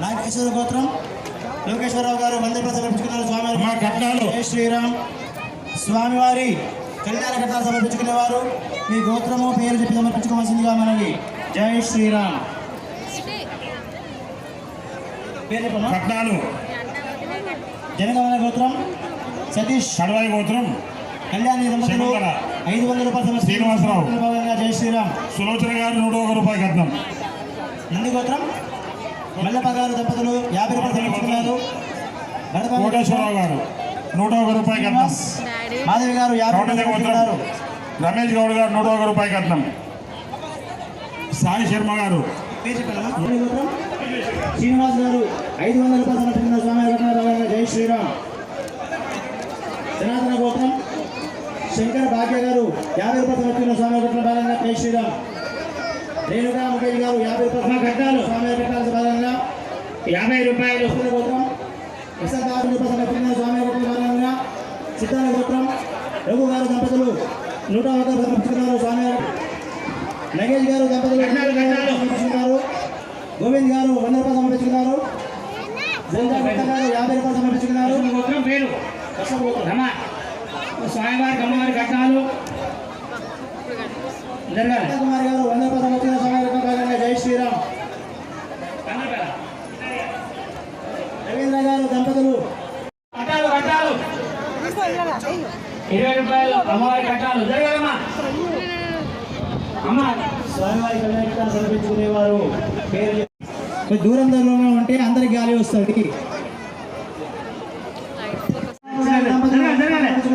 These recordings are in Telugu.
నాగేశ్వర గోత్రం లోకేశ్వరరావు గారు వందే ప్రసాద్ సమర్పించుకున్నారు స్వామివారి. జై శ్రీరామ్. స్వామివారి కళ్యాణ కట్టాలు సమర్పించుకునేవారు మీ గోత్రము పేరు చెప్పి సమర్పించుకోవాల్సిందిగా మనవి. జై శ్రీరామ్. కట్నాలు జనగమన గోత్రం సతీష్. కడవాయి గోత్రం. కళ్యాణి దంపతులు. ఐదు వందల రూపాయలు శ్రీనివాసరావు. జై శ్రీరామ్. సులోచన గారు నూట ఒక రూపాయి కట్నం నంది గోత్రం మల్లప్ప గారు దంపతులు యాభై రూపాయలు సమర్పించుకున్నారు కోటేశ్వరరావు గారు నూట ఒక రూపాయి కట్నం. మాధవి గారు యాభై రూపాయలు రమేష్ గౌడ్ గారు నూట ఒక రూపాయి కట్నం. సాయి శర్మ గారు. శ్రీనివాస్ గారు ఐదు వందల రూపాయలు స్వామి భాగంగా జై శ్రీరామ్. జనార్దన గోత్రం. శంకర్ భాగ్య గారు యాభై రూపాయలు సమర్పించిన స్వామి భాగంగా జై శ్రీరామ్. రేణుకా ముఖేష్ గారు యాభై రూపాయలు స్వామి భాగంగా యాభై రూపాయలు లక్ష్మణ గోత్రం. సమర్పించిన స్వామి భాగంగా సిద్ధాల గోత్రం. రఘు గారు దంపతులు నూట ఒక సమర్పించుకున్నారు స్వామి. నగేష్ గారు దంపతులు. సమర్పించుకున్నారు గోవింద్ గారు వంద రూపాయలు సమర్పించుకున్నారు గారు యాభై రూపాయలు సమర్పించుకున్నారు గోత్రం పేరు. ప్రసాద్ గోత్రం. రమ స్వామివారి అమ్మవారి కట్నాలు జరగాలి. కుమార్ గారు వంద రూపాయలు సమర్పించిన స్వామి రత్న భాగంగా జై శ్రీరామ్ రవీంద్ర గారు దంపతులు కట్టాలు కట్టాలు ఇరవై రూపాయలు అమ్మవారి కట్టాలు జరగాలమ్మా. అమ్మ. స్వామివారి కళ్యాణాన్ని సమర్పించుకునేవారు పేరు చెప్పి- కొంచెం దూరం దూరంలో ఉంటే అందరికి గాలి వస్తుంది.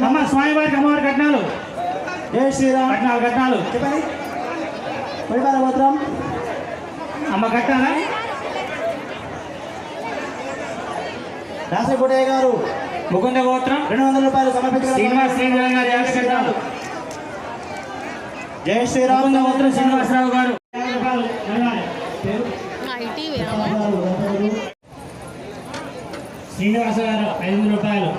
అమ్మ స్వామివారికి అమ్మవారి కట్నాలు. జై శ్రీరామ్. కట్నాలు కట్నాలు. చెప్పండి. గోత్రం అమ్మ కట్టాలా? దాసరిపుటయ్య గారు. ముకుంద గోత్రం. రెండు వందల రూపాయలు సమర్పించుకున్నారు శ్రీనివాస్ శ్రీనివాస్ గారు కట్టాలు జై శ్రీరామ్. గోత్రం శ్రీనివాసరావు గారు. శ్రీనివాస గారు ఐదు వందల రూపాయలు.